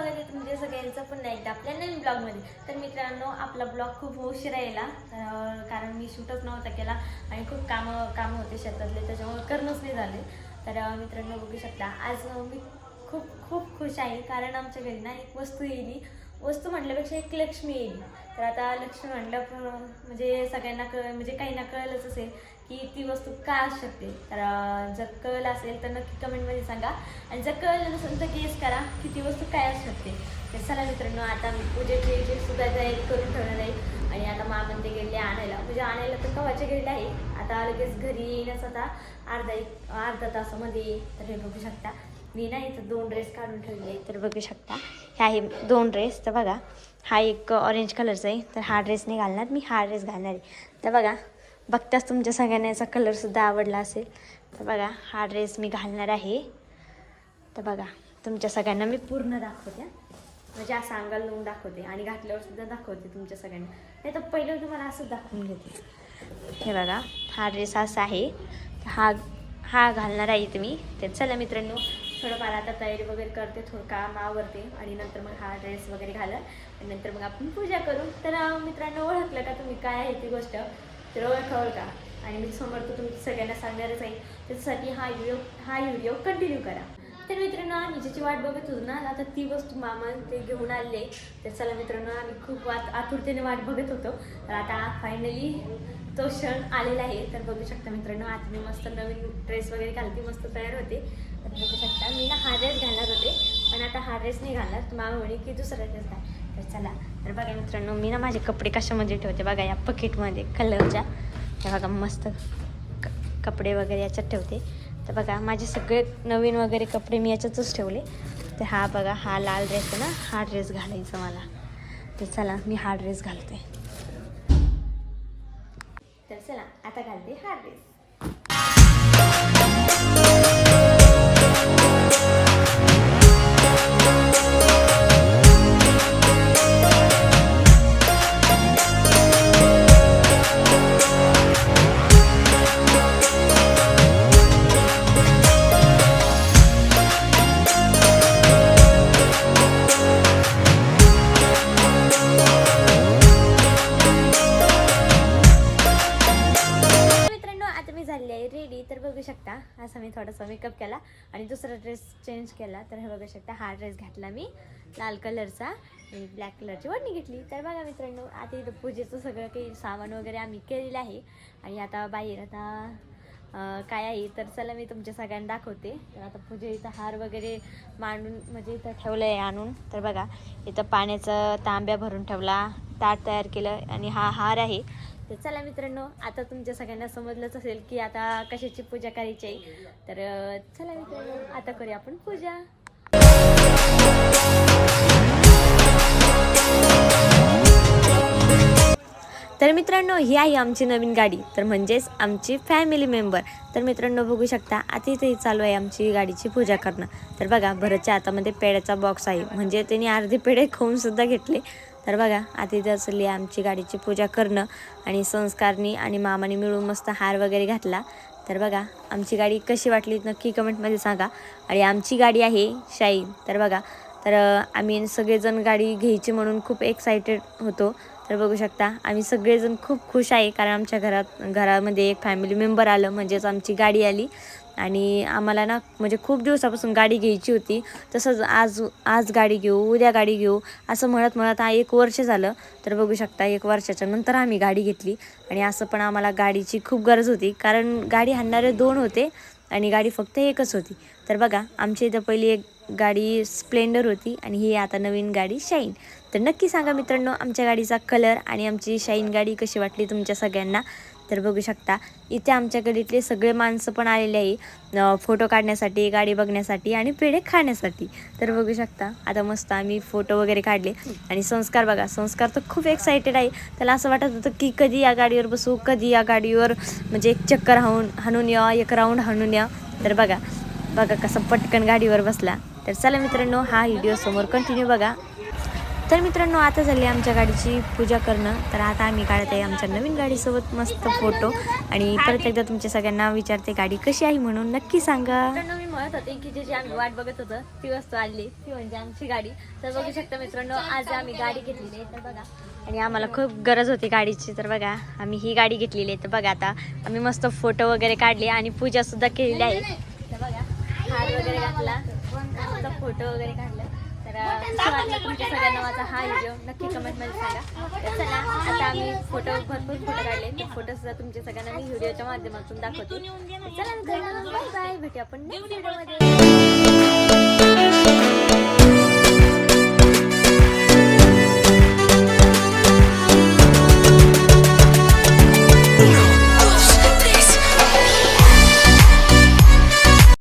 स्वागत आहे तुमच्या सगळ्यांचं पुन्हा एकदा आपल्या नवीन ब्लॉगमध्ये. तर मित्रांनो आपला ब्लॉग खूप उशिरा राहिला कारण मी शूटच नव्हता केला आणि खूप कामं कामं होते शेतातले त्याच्यामुळे करणंच नाही झाले. तर मित्रांनो बघू शकता. आज मी खूप खूप खुश आहे कारण आमच्या घरी ना एक वस्तू येईल. वस्तू म्हटल्यापेक्षा एक लक्ष्मी येईल. तर आता लक्ष्मी म्हटलं म्हणजे सगळ्यांना कळ म्हणजे काही ना कळलंच असेल की ती वस्तू काय असू शकते. तर जर कळलं असेल तर नक्की कमेंटमध्ये सांगा. आणि जर कळलं नसेल तर गेस करा की ती वस्तू काय असू शकते. तर चला मित्रांनो आता मी पूजेचे जे सुद्धा जाईल करून ठेवणार आहे. आणि आता मामन गेले आणायला. म्हणजे आणायला तर कवाचे गेले आहे. आता लगेच घरी येईनच आता अर्धा एक अर्धा तासामध्ये तर हे बघू शकता. मी ना इथं दोन ड्रेस काढून ठेवले तर बघू शकता. हे आहे दोन ड्रेस तर बघा हा एक ऑरेंज कलरचा आहे. तर हा ड्रेस नाही घालणार मी हा ड्रेस घालणार आहे. तर बघा बघताच तुमच्या सगळ्यांना याचा कलरसुद्धा आवडला असेल. तर बघा हा ड्रेस मी घालणार आहे. तर बघा तुमच्या सगळ्यांना मी पूर्ण दाखवते म्हणजे असं अंगाला लावून दाखवते आणि घातल्यावर सुद्धा दाखवते तुमच्या सगळ्यांना. नाही तर पहिलं तुम्हाला असंच दाखवून घेते. हे बघा हा ड्रेस असा आहे. हा हा घालणार आहे तुम्ही तर चला मित्रांनो थोडंफार आता तयारी वगैरे करते थोडं काम आवरते आणि नंतर मग हा ड्रेस वगैरे घालत आणि नंतर मग आपण पूजा करू. तर मित्रांनो ओळखलं का तुम्ही? काय आहे ती गोष्ट? तर ओळखा का? आणि मी समोर तर तुम्ही सगळ्यांना सांगणारच आहे. त्याच्यासाठी हा व्हिडिओ हा व्हिडिओ कंटिन्यू करा. तर मित्रांनो आम्ही ज्याची वाट बघत होतो ना आता ती वस्तू मामा ते घेऊन आले. तर चला मित्रांनो आम्ही खूप वात आतुरतेने वाट बघत होतो. तर आता फायनली तो क्षण आलेला आहे. तर बघू शकता मित्रांनो आता मी मस्त नवीन ड्रेस वगैरे घालते मस्त तयार होते. तर बघू शकता. मी ना हा ड्रेस घालणार होते पण आता हा ड्रेस नाही घालणार. तर मामा म्हणे की दुसरा ड्रेस घाल. तर चला. तर बघा मित्रांनो मी ना माझे कपडे कशामध्ये ठेवते? बघा या पकेटमध्ये कलरच्या हे बघा मस्त क- कपडे वगैरे याच्यात ठेवते. तर बघा माझे सगळे नवीन वगैरे कपडे मी याच्यातच ठेवले. तर हा बघा हा लाल ड्रेस आहे ना हा ड्रेस घालायचा मला. तर चला मी हा ड्रेस घालते. तर चला आता घालते हा ड्रेस बघू शकता. असा मी थोडासा मेकअप केला आणि दुसरा ड्रेस चेंज केला. तर हे बघू शकता हा ड्रेस घातला मी. लाल कलरचा आणि ब्लॅक कलरची वडणी घेतली. तर बघा मित्रांनो आता इथं पूजेचं सगळं काही सामान वगैरे आम्ही केलेलं आहे. आणि आता बाहेर आता काय आहे तर चला मी तुमच्या सगळ्यांना दाखवते. तर आता पूजे इथं हार वगैरे मांडून म्हणजे इथं ठेवलं आहे आणून. तर बघा इथं पाण्याचा तांब्या भरून ठेवला ताट तयार केलं. आणि हा हार आहे. तर चला मित्रांनो आता तुमच्या सगळ्यांना समजलंच असेल की आता कशाची पूजा करायची आहे. तर चला मित्रांनो आता करूया आपण पूजा. तर मित्रांनो ही आहे आमची नवीन गाडी. तर म्हणजेच आमची फॅमिली मेंबर तर मित्रांनो बघू शकता आता इथे चालू आहे आमची गाडीची पूजा करणं. तर बघा भरतच्या हातामध्ये पेड्याचा बॉक्स आहे. म्हणजे त्यांनी अर्धे पेढे खाऊन सुद्धा घेतले. तर बघा आता इथे चालली आमची गाडीची पूजा करणं आणि संस्कारनी आणि मामाने मिळून मस्त हार वगैरे घातला. तर बघा आमची गाडी कशी वाटली नक्की कमेंटमध्ये सांगा. आणि आमची गाडी आहे शाईन. तर बघा तर आम्ही सगळेजण गाडी घ्यायची म्हणून खूप एक्सायटेड होतो. तर बघू शकता आम्ही सगळेजण खूप खुश आहे कारण आमच्या घरात घरामध्ये एक फॅमिली मेंबर आलं म्हणजेच आमची गाडी आली. आणि आम्हाला ना म्हणजे खूप दिवसापासून गाडी घ्यायची होती. तसंच आज आज गाडी घेऊ उद्या गाडी घेऊ असं म्हणत म्हणत हा एक वर्ष झालं. तर बघू शकता एक वर्षाच्या नंतर आम्ही गाडी घेतली. आणि असं पण आम्हाला गाडीची खूप गरज होती. कारण गाडी हाणणारे दोन होते. आणि गाडी फक्त एकच होती. तर बघा आमच्या इथं पहिली एक गाडी स्प्लेंडर होती आणि ही आता नवीन गाडी शाईन तर नक्की सांगा मित्रांनो आमच्या गाडीचा कलर आणि आमची शाईन गाडी कशी वाटली तुमच्या सगळ्यांना? तर बघू शकता. इथे आमच्याकडे इथले सगळे माणसं पण आलेले आहे. फोटो काढण्यासाठी गाडी बघण्यासाठी आणि पेढे खाण्यासाठी. तर बघू शकता. आता मस्त आम्ही फोटो वगैरे काढले. आणि संस्कार बघा संस्कार तर खूप एक्सायटेड आहे. त्याला असं वाटत होतं की कधी या गाडीवर बसू कधी या गाडीवर म्हणजे एक चक्कर हाऊन हाणून या एक राऊंड हाणून या. तर बघा बघा कसं पटकन गाडीवर बसला. तर चला मित्रांनो हा व्हिडिओ समोर कंटिन्यू बघा. तर मित्रांनो आता झाली आमच्या गाडीची पूजा करणं. तर आता आम्ही काढत आहे आमच्या नवीन गाडीसोबत मस्त फोटो आणि परत एकदा तुमच्या सगळ्यांना विचारते गाडी कशी आहे म्हणून. नक्की सांगा. मी म्हणत होते की जे आम्ही वाट बघत होतो ती वस्तू आणली. ती म्हणजे आमची गाडी. तर बघू शकता मित्रांनो आज आम्ही गाडी घेतलेली आहे. तर बघा. आणि आम्हाला खूप गरज होती गाडीची. तर बघा आम्ही ही गाडी घेतलेली आहे. तर बघा आता आम्ही मस्त फोटो वगैरे काढले आणि पूजा सुद्धा केलेली आहे. तर बघा हार वगैरे घातला. मस्त फोटो वगैरे काढला. कसं वाटलं तुमच्या सगळ्यांना माझा हा व्हिडिओ नक्की कमेंटमध्ये सांगा. तर चला आता आम्ही फोटो भरपूर फोटो काढले. ते फोटो सुद्धा तुमच्या सगळ्यांना मी व्हिडिओच्या माध्यमातून दाखवते. चला बाय बाय भेटू आपण नेक्स्ट व्हिडिओमध्ये